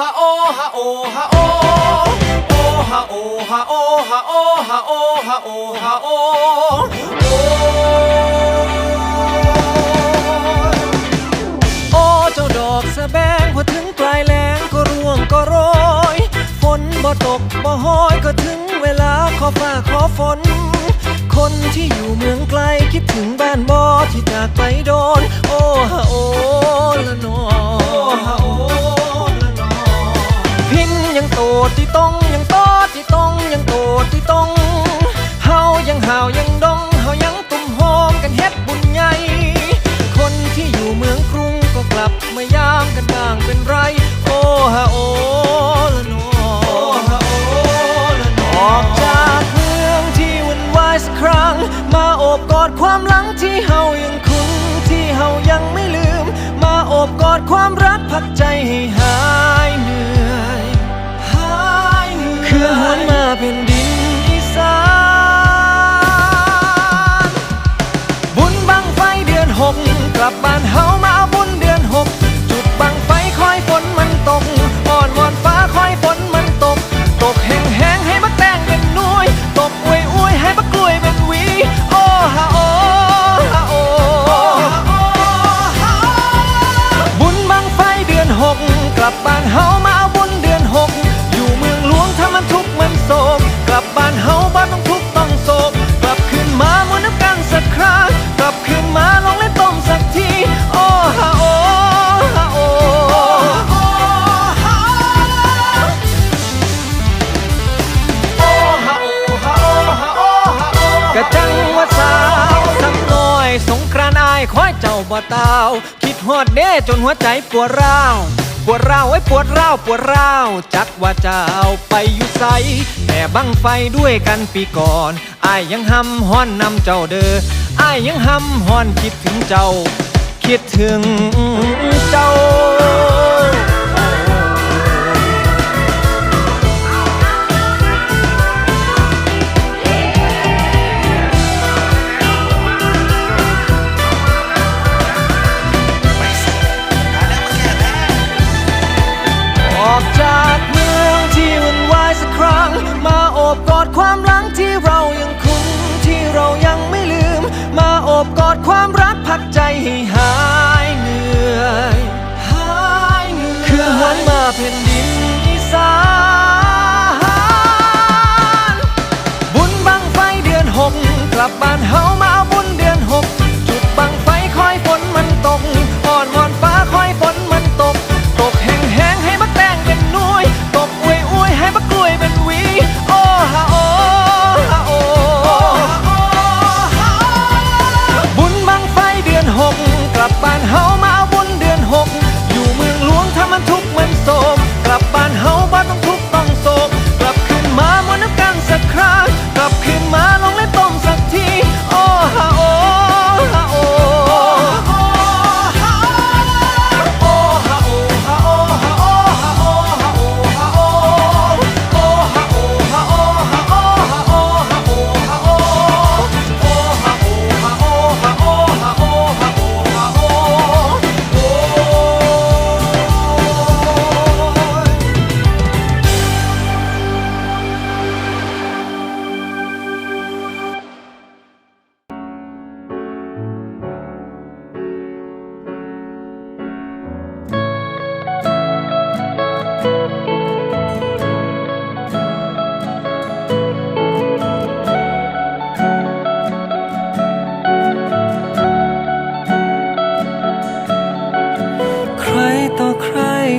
ฮะโอฮะโอฮะโอโอฮะโอฮะโอฮะโอฮะโอฮะโอฮะโอเจ้าดอกสะแบงพอถึงปลายแลงก็รวงก็โรยฝนบ่ตกบ่ห้อยก็ถึงเวลาขอฝ้าขอฝนคนที่อยู่เมืองไกลคิดถึงบ้านบ่ที่จากไปโดน โอ้ฮะโอ้ละนอโอ้ฮะโอ ยังโตดที่ต้องยังโตดที่ต้องยังโตดที่ต้องเฮายังห่าวยังดองเฮายังตุ่มหอมกันเฮ็ดบุญใหญ่คนที่อยู่เมืองกรุงก็กลับมายามกันบ้างเป็นไรโอ้ฮะโอ้ละนอโอ้ฮะโอ้ละนอออกจากเมืองที่วุ่นวายสักครั้ง มาโอบกอดความหลังที่เฮา จนหัวใจปวดร้าวปวดร้าวไอ้ปวดร้าวปวดร้าวจักว่าจะเอาไปอยู่ไสแต่บังไฟด้วยกันปีก่อนอายยังห้ำห้อนนำเจ้าเด้ออายยังห้ำห้อนคิดถึงเจ้า คิดถึงเจ้า ใจให้หา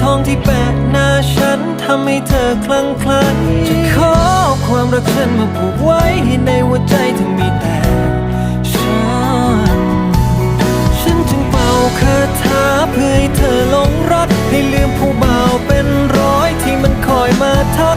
ทองที่แปะหน้าฉันทำให้เธอคลั่งไคล้จะขอเอาความรักฉันมาผูกไว้ให้ในหัวใจถึงมีแต่ฉัน ฉันจึงเป่าคาถาเพื่อให้เธอหลงรัก ให้ลืมผู้บ่าวเป็นร้อยที่มันคอยมาทัก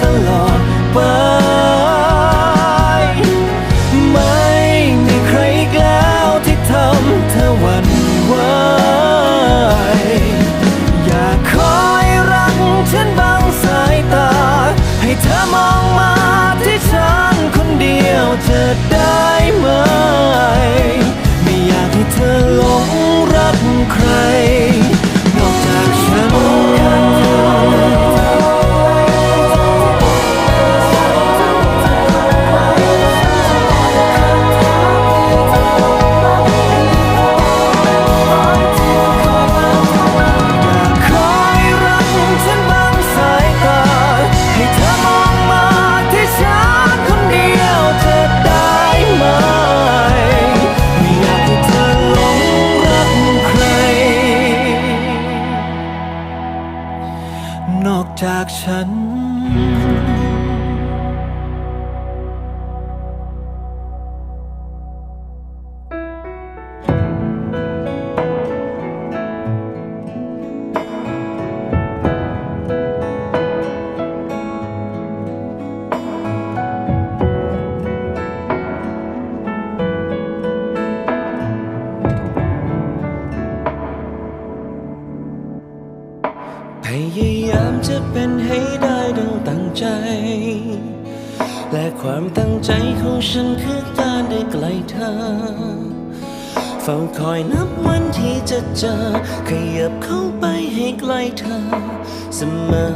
ตลอดไป คือการได้ใกลเธอ เฝ้าคอยนับวันที่จะเจอ ขยับเข้าไปให้ใกล้เธอ เสมอ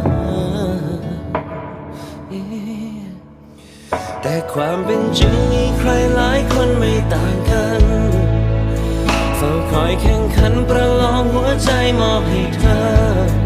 แต่ความเป็นจริงมีใครหลายคนไม่ต่างกันเฝ้าคอยแข่งขันประลองหัวใจมอบให้เธอ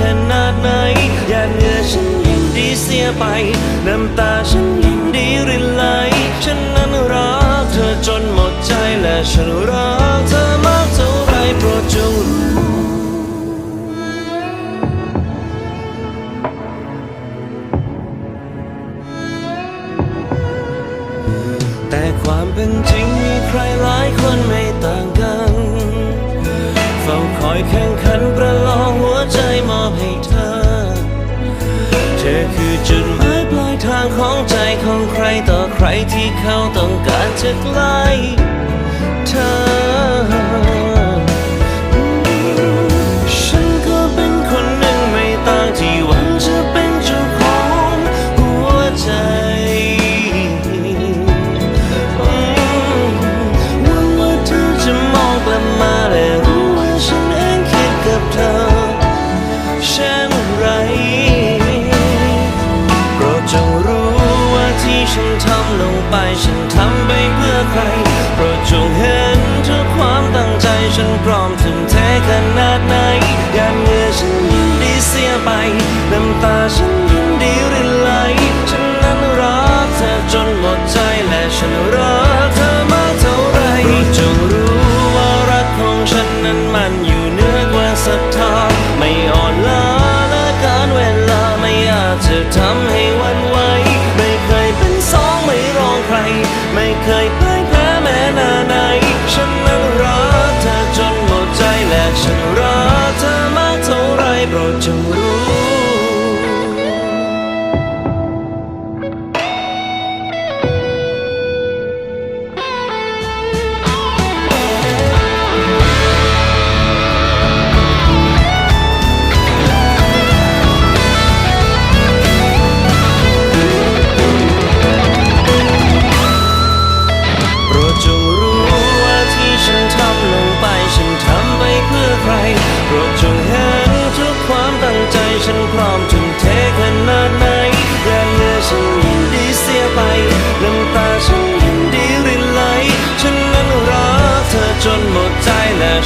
ขนาดไหนหยาดเหงื่อฉันยินดีเสียไป น้ำตาฉันยินดีรินไหล ฉันนั้นรักเธอจนหมดใจและฉันรัก ที่เขาต้องการจะใกล้เธอ ทำไปเพื่อใคร โปรดจงเห็นทุกความตั้งใจฉันพร้อมทุ่มเทขนาด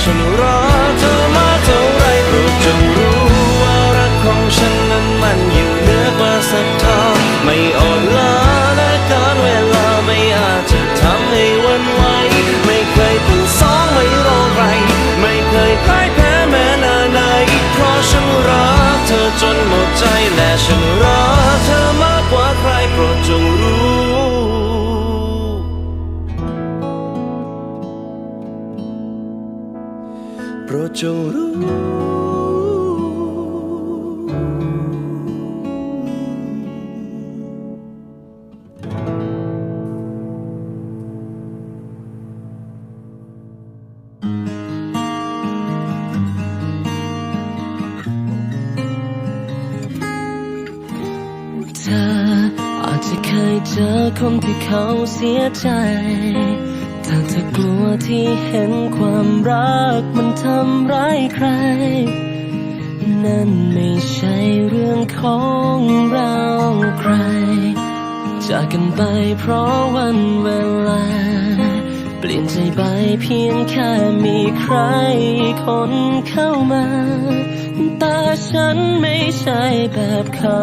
ใเจอคนที่เขาเสียใจ ถ้าเธอกลัวที่เห็นความรักมันทำร้ายใคร นั่นไม่ใช่เรื่องของเราใคร จากกันไปเพราะวันเวลา เปลี่ยนใจไปเพียงแค่มีใครคนเข้ามา แต่ฉันไม่ใช่แบบเขา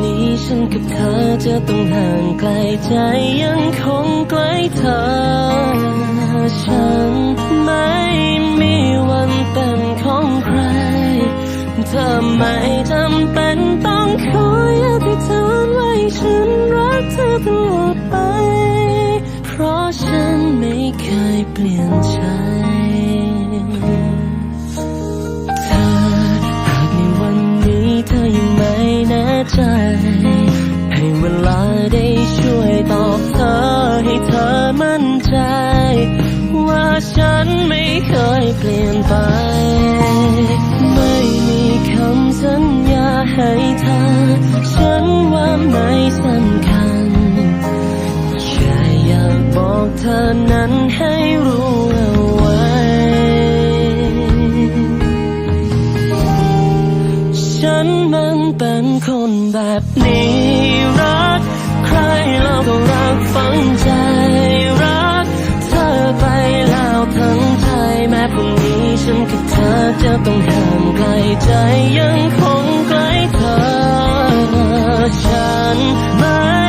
นี้ ฉันกับเธอจะต้องห่างไกลใจยังคงใกล้เธอ ฉันไม่มีวันเป็นของใคร เธอไม่จำเป็นต้องคอยอธิษฐานไว้ฉันรักเธอตลอด มันเป็นคนแบบนี้ รักใครเราก็รักฝังใจ รักเธอไปแล้วทั้งใจแม้พรุ่งนี้ฉันกับเธอจะต้องห่างไกลใจยังคงใกล้เธอฉันไม่